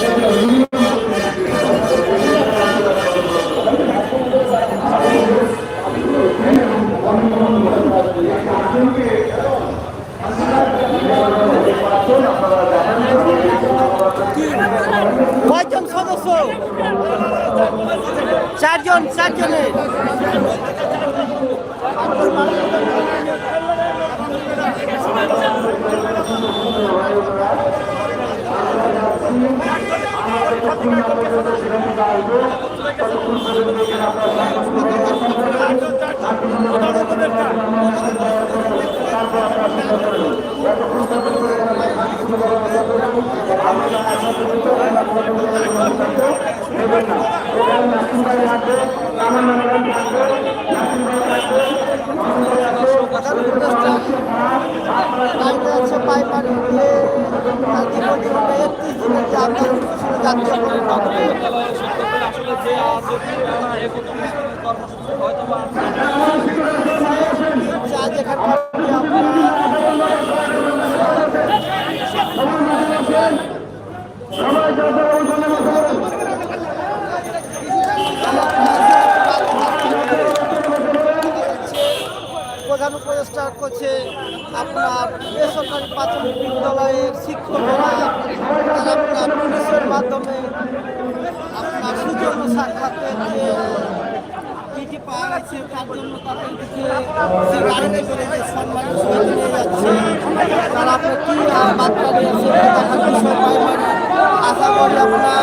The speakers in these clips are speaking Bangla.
Thank. হবে একত্রিশ দিনের যে জাতীয় আজ প্রধান উপদেষ্টা করছে আপনার বেসরকারি প্রাথমিক বিদ্যালয়ের শিক্ষকেরা, তারা আপনার পুলিশের মাধ্যমে আপনার সুযোগ্য সাক্ষাতের পাওয়া গেছে তার তাদেরকে যে গাড়িতে করে যে সম্মানের যাচ্ছে, তারা আপনার কি বার্তা দিয়েছে? মানে আশা করি আপনার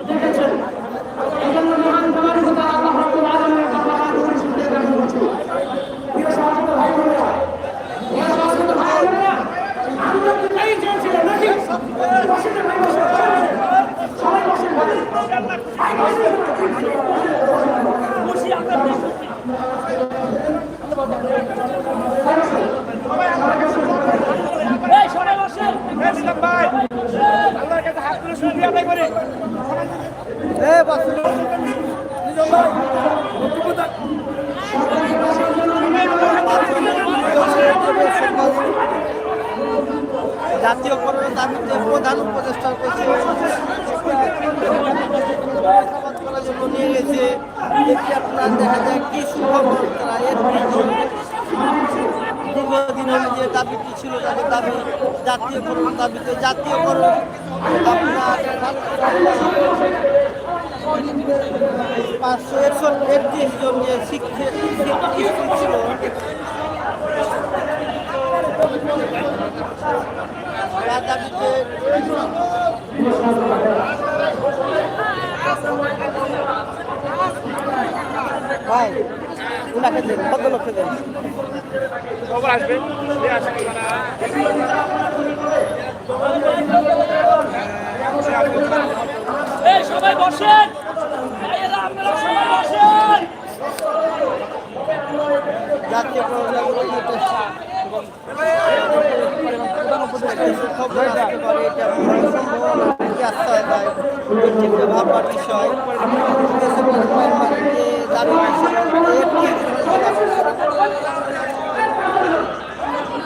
জাতীয়করণ দাবিতে জাতীয়করণ। আপনার পাঁচশো একষট্টি, একত্রিশ জন যে শিক্ষক ছিল। দাবিতে ভাই, উনাকে দেন কত লক্ষ দেন। খবর আসবে। সবাই বসেন। আপনারা সবাই বসেন। জাতীয় পারে এটা সম্ভাবনা আশ্রয় ভাববার বিষয় জাতীয়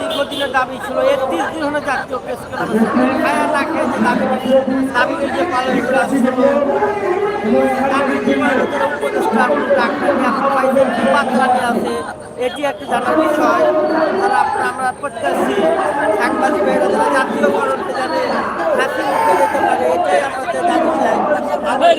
দীর্ঘদিনের দাবি ছিল একত্রিশ দিন হলো জাতীয় প্রেস খায়া না খেয়ে যে দাবি দাবিকে যে পালন দাবি আছে এটি একটি জানার বিষয়। আপনার আমরা প্রত্যাশী সাংবাদিক জাতীয়করণকে জানে এটাই আমাদের জানি এই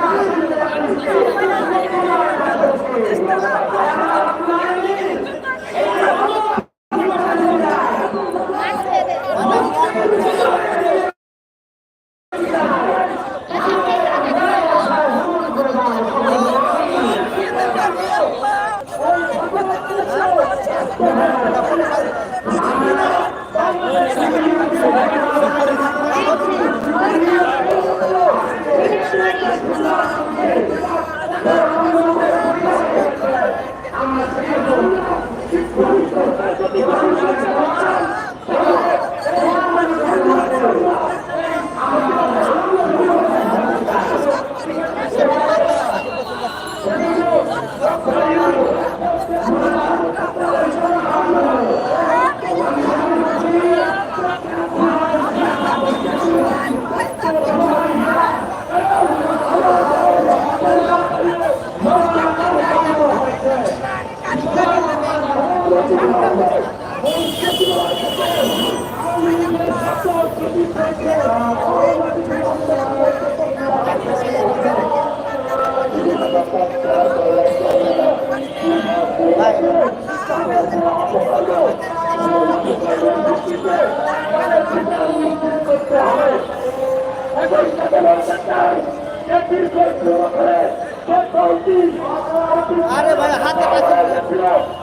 আরে ভাই হাতে কাছে।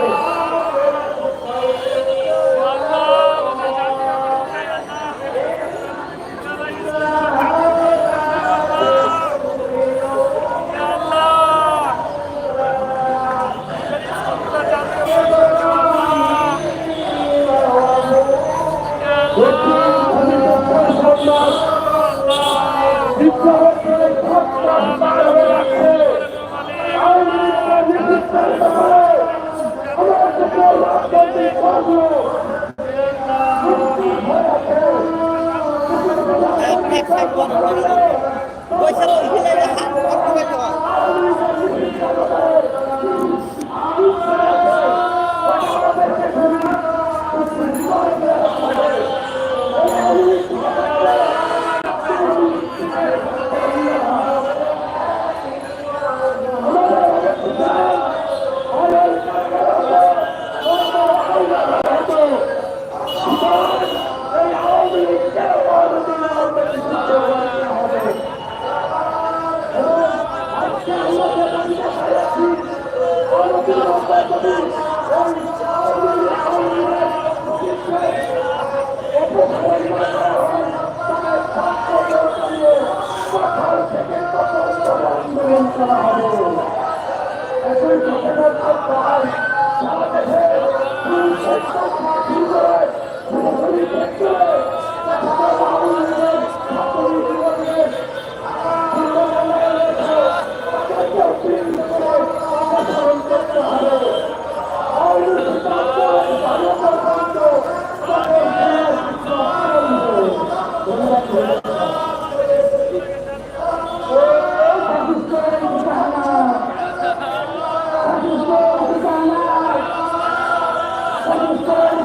এক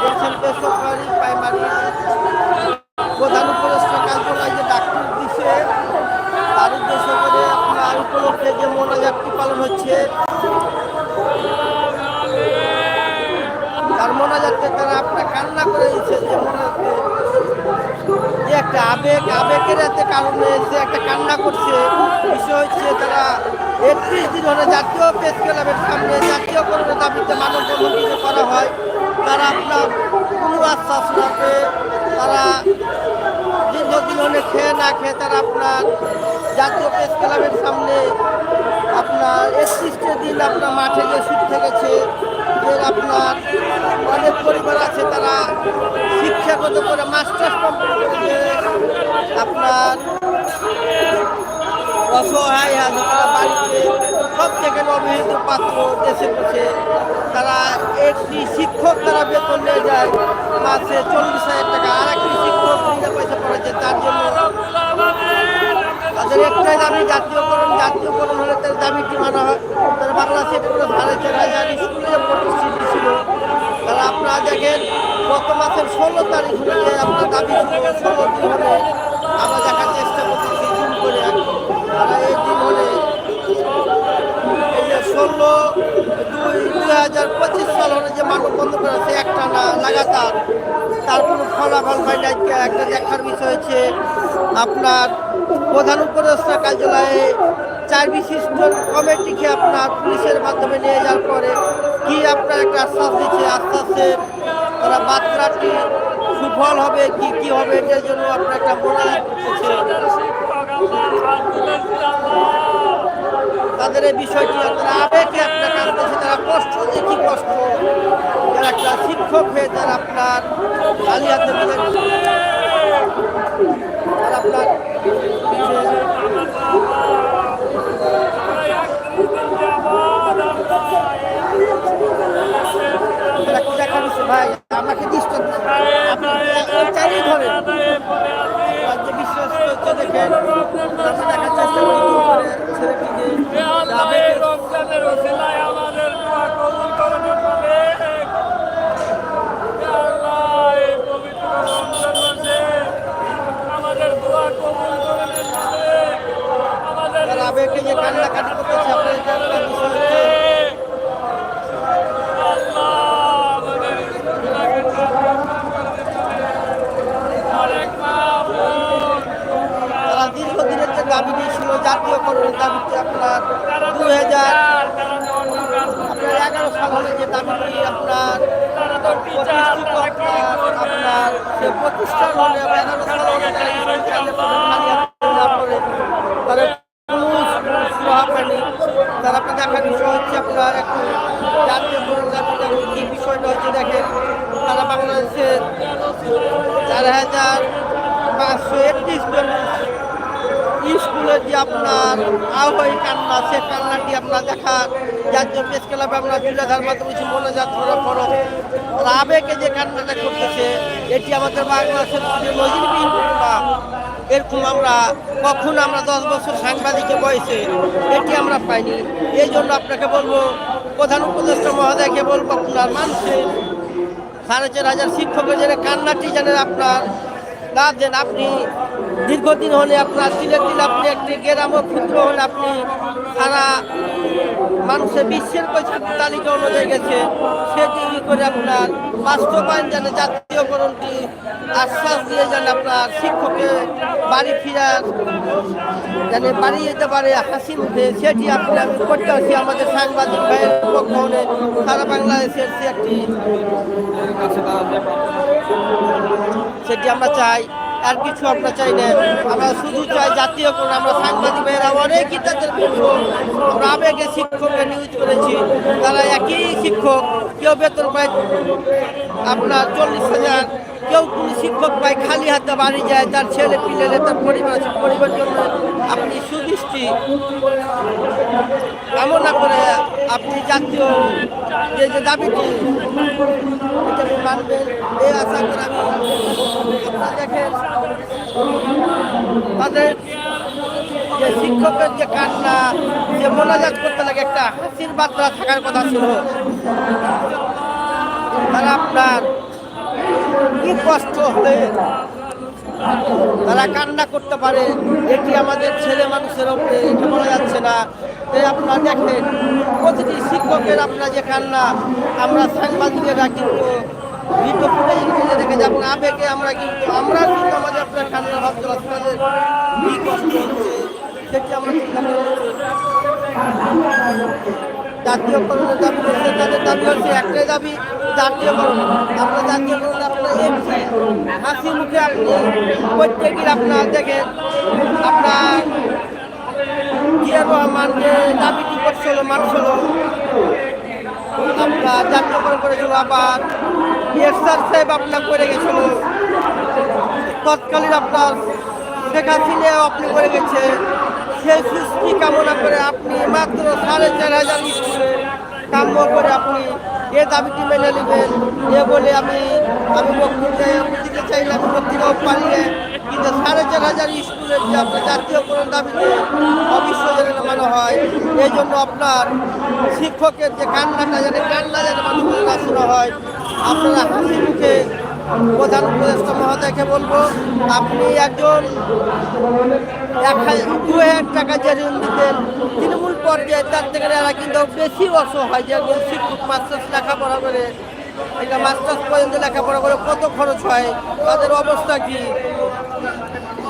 দেখছেন বেসরকারি প্রাইমারি প্রধান উপদেষ্টা কার্যালয় যে ডাক্তার দিছে তার উদ্দেশ্য করে আপনার উপলক্ষে যে মোনাজাতটি হচ্ছে তার মোনাজাতকে তারা আপনার কান্না করে দিচ্ছে যে মোনাজাতে যে একটা আবেগ, আবেগের এতে কারণে যে একটা কান্না করছে। বিষয় হচ্ছে তারা একত্রিশ দিন হলে জাতীয় প্রেস ক্লাবের সামনে জাতীয়করণের দাবিতে মানববন্ধন করা হয়। তারা আপনার কোনো আশ্বাস না পেয়ে তারা দীর্ঘদিন হলে খেয়ে না খেয়ে তারা আপনার জাতীয় প্রেস ক্লাবের সামনে আপনার একত্রিশটা দিন আপনার মাঠে যে শুট থেকেছে, যে আপনার অনেক পরিবার আছে তারা শিক্ষাগত করে মাস্টার্স কমপ্লিট করেছে আপনার অসহায় আছে তারা বাড়িতে সব থেকে অবহেলিত পাত্র দেশে বসে তারা একটি শিক্ষক তারা বেতন নিয়ে যায় মাসে চল্লিশ হাজার টাকা। আর একটি শিক্ষক পয়সা পড়েছে তার জন্য তাদের একটাই দাবি, জাতীয়করণ জাতীয়করণ হলে তার দাবিটি মানা হয়? তারা বাংলাদেশে পুরো সাড়ে চার হাজার স্কুলে প্রতিষ্ঠিত ছিল। তারা আপনারা দেখেন, গত মাসের ষোলো তারিখ হলে আপনার দাবি ষোলো দিন হলে আমরা দেখার চেষ্টা করতেছি জুম করে। তারা এই দিন হলে এই যে ষোলো দুই দুই হাজার পঁচিশ সাল হলে যে মানববন্ধন করেছে একটা না, লাগাতার, তার কোনো ফলাফল হয় না একটা দেখার বিষয় হচ্ছে আপনার প্রধান উপদেষ্টা কার্যালয়ে চার বিশিষ্ট কমিটিকে আপনার পুলিশের মাধ্যমে নিয়ে যাওয়ার পরে কি আপনার একটা আশ্বাস দিচ্ছে? আশ্বাসে তারা বার্তাটি সুফল হবে, কি কি হবে এটার জন্য আপনার একটা করতেছে তাদের এই বিষয়টি আপনারা আবেগে আপনার কাঁদতেছে তারা কষ্ট যে কি কষ্ট? যারা একটা শিক্ষক হয়ে তারা আপনার হাতে ভাই আমাকে আপনি চাইলেই ধরেন রাজ্যে বিশ্বাস করছে দেখেন দেখার চেষ্টা করি ছেলেটিকে যে কান্নাকাটি করতেছে আপনাদের দাবিটি ছিল জাতীয়করণের দাবিতে আপনার দু হাজার আপনার এগারো সালে যে দাবিটি আপনার আপনার প্রতিষ্ঠান দেখার বিষয় হচ্ছে আপনার একটু জাতীয় দাবিটা কি বিষয়টা হচ্ছে দেখেন? তারা বাংলাদেশের চার হাজার পাঁচশো একত্রিশ স্কুলে যে আপনার আহ্বায়ী কান্না, সে কান্নাটি আপনার দেখা জাতীয় প্রেস ক্লাবে আমরা তুলে ধরার মাধ্যমে কিছু মনে যাত করো তারা আবেগে যে কান্নাটা করতেছে, এটি আমাদের বাংলাদেশের নজিরবিহীন ঘটনা এরকম আমরা কখন আমরা দশ বছর সাংবাদিকের বয়সে এটি আমরা পাইনি। এই জন্য আপনাকে বলব, প্রধান উপদেষ্টা মহোদয়কে বলব, আপনার মানুষের সাড়ে চার হাজার শিক্ষকের যেন কান্নাটি যেন আপনার না দেন আপনি দীর্ঘদিন হলে আপনার সিলেট জেলা আপনি একটি গ্রাম ক্ষুদ্র হলে আপনি সারা মানুষের বিশ্বের পরিস্থিতি তালিকা অনুযায়ী গেছে, সেটি করে আপনার বাস্তবায়ন যেন জাতীয়করণটি আশ্বাস দিয়ে যেন আপনার শিক্ষকে বাড়ি ফিরার, যেন বাড়ি যেতে পারে হাসি মুখে, সেটি আপনি আমি করতে আসি আমাদের সাংবাদিক ভাইয়ের পক্ষ হলে, সারা বাংলাদেশের একটি সেটি আমরা চাই, আর কিছু আমরা চাই না। আমরা শুধু চাই জাতীয় কোন, আমরা সাংবাদিক ভাইয়েরা অনেকই তাদের আমরা আবেগে শিক্ষককে নিউজ করেছি। তারা একই শিক্ষক, কেউ বেতন পায় আপনার চল্লিশ হাজার, কেউ কোনো শিক্ষক পায় খালি হাতে বাড়ি যায়, তার ছেলে পিলেলে তার পরিবার আছে, পরিবার জন্য আপনি সুদৃষ্টি। কামনা করে আপনি জাতীয় যে যে দাবিটি এটা আপনি মানবেন এই আশা করে আমি আপনারা দেখেন তাদের যে শিক্ষকের যে কান্না, যে মোনাজাত করতে লাগে, একটা হাসির বার্তা থাকার কথা ছিল। তারা আপনার কি কষ্ট হলে তারা কান্না করতে পারে? এটি আমাদের ছেলে মানুষের উপরে এটা বলা যাচ্ছে না। তাই আপনারা দেখেন, প্রতিটি শিক্ষকের আপনার যে কান্না, আমরা সাংবাদিকেরা কিন্তু ভিডিও ফুটেজ খুঁজে দেখে আমরা কিন্তু আমরা আমাদের আপনার কান্না ভাবতে আপনাদের কি কষ্ট হচ্ছে সেটি আমরা জাতীয়করণের আপনার জাতীয়করণ আপনার এমসি হাসি মুখে প্রত্যেকের আপনার দেখেন আপনার জিয়া রহমান যে দাবিটি করছিল মানুষ হলো, আপনার জাতীয়করণ করেছিল আবার এরশাদ সাহেব আপনার করে গেছিল। তৎকালীন আপনার শেখ হাসিনাও আপনি করে গেছে। সেই সৃষ্টি কামনা করে আপনি মাত্র সাড়ে চার হাজার কাম্য করে আপনি এ দাবিটি মেনে নেবেন। এ বলে আমি আমি বক্তৃতায় দিতে চাইলে আমি বক্তৃতাও পারি না। কিন্তু সাড়ে চার হাজার স্কুলের যে আপনার জাতীয়করণ দাবিতে অবিশ্বজনীন মনে হয়। এই জন্য আপনার শিক্ষকের যে কান্নাটা যেন কান্না যেন মানুষের কাছে হয়। আপনারা হাসি মুখে প্রধান উপদেষ্টা মহোদয়কে বলব, আপনি একজন এক দু হাজার টাকা যে ঋণ দিতেন, তৃণমূল পর্যায়ে তার থেকে এরা কিন্তু বেশি অসহায় একজন শিক্ষক, মাস্টার্স লেখাপড়া করে এটা মাস্টার্স পর্যন্ত লেখাপড়া করে কত খরচ হয়, তাদের অবস্থা কি?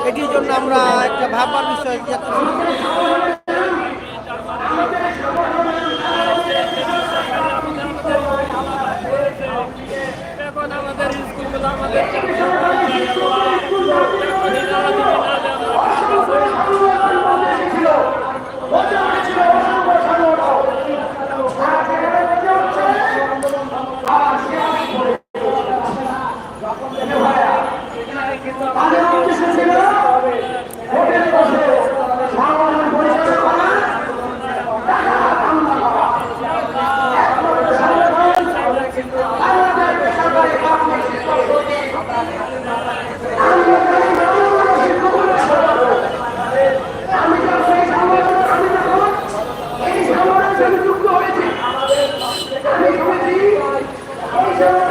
এটির জন্য আমরা একটা ভাবার বিষয় আমার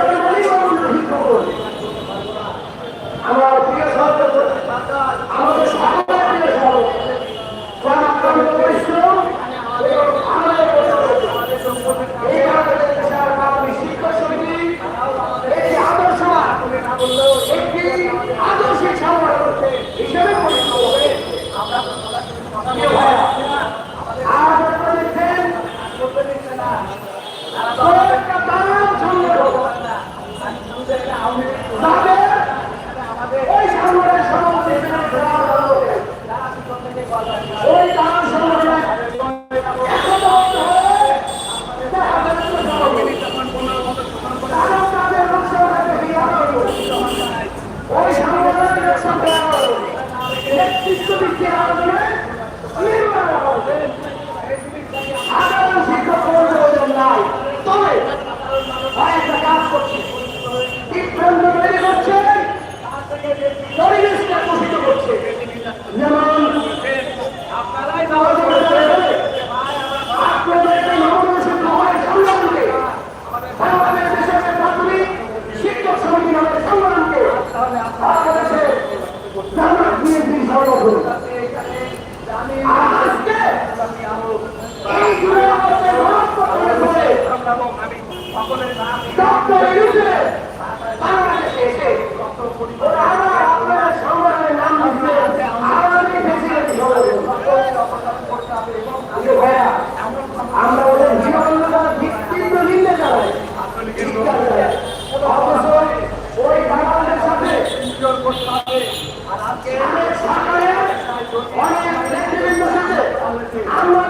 আমরা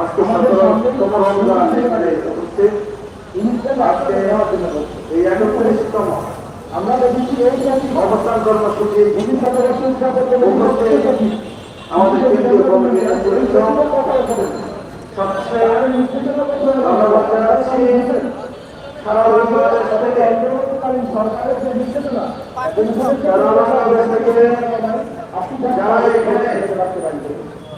আজকে সতেরোতম রমজান এখানে উপস্থিত। আজকে এই একত্রিশতম অবস্থান কর্মসূচি আমাদের কেন্দ্রীয় কমিটির সবচেয়ে ধন্যবাদ জানাচ্ছি। সারা রবিবারের থেকে সারা রবিবারের থেকে যারা এখানে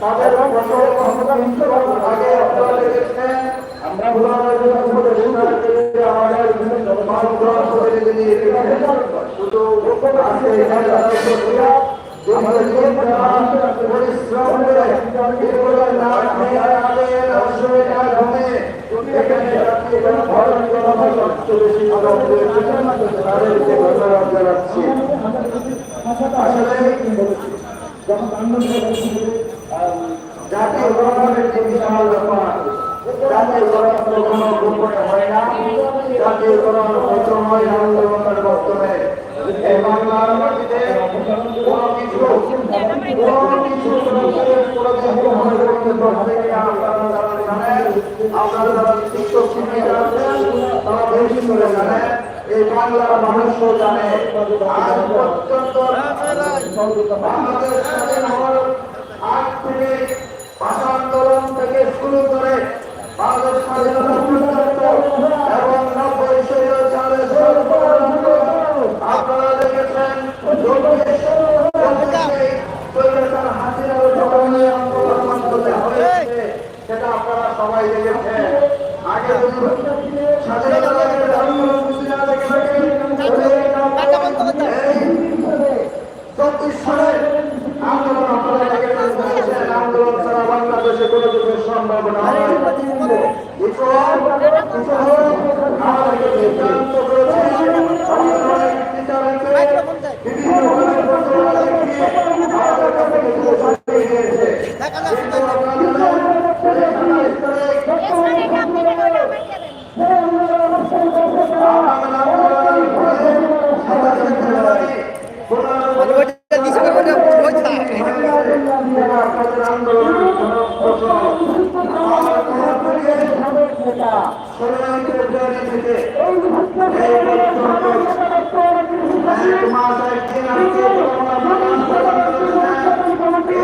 তাদের ফসল সংশ্লিষ্ট আমরা আমাদের শুধু আজকে এখানে পরিশ্রম করে ধন্যবাদ জাতীয় গণতন্ত্রের যে বিশাল লক্ষণ আছে। জাতীয় গণতন্ত্র কোনো গোপনে হয় না। জাতীয় গণতন্ত্র হয় কোনো কিছু কোনো কিছু কোনো কিছু না আপনারা যারা বাংলাদেশ আগ থেকে শুরু করে বাংলাদেশ স্বাধীনতা পর্যন্ত এবং নব্বই সালে আপনারা দেখেছেন সেটা আপনারা সবাই দেখেছেন। আগে স্বাধীনতা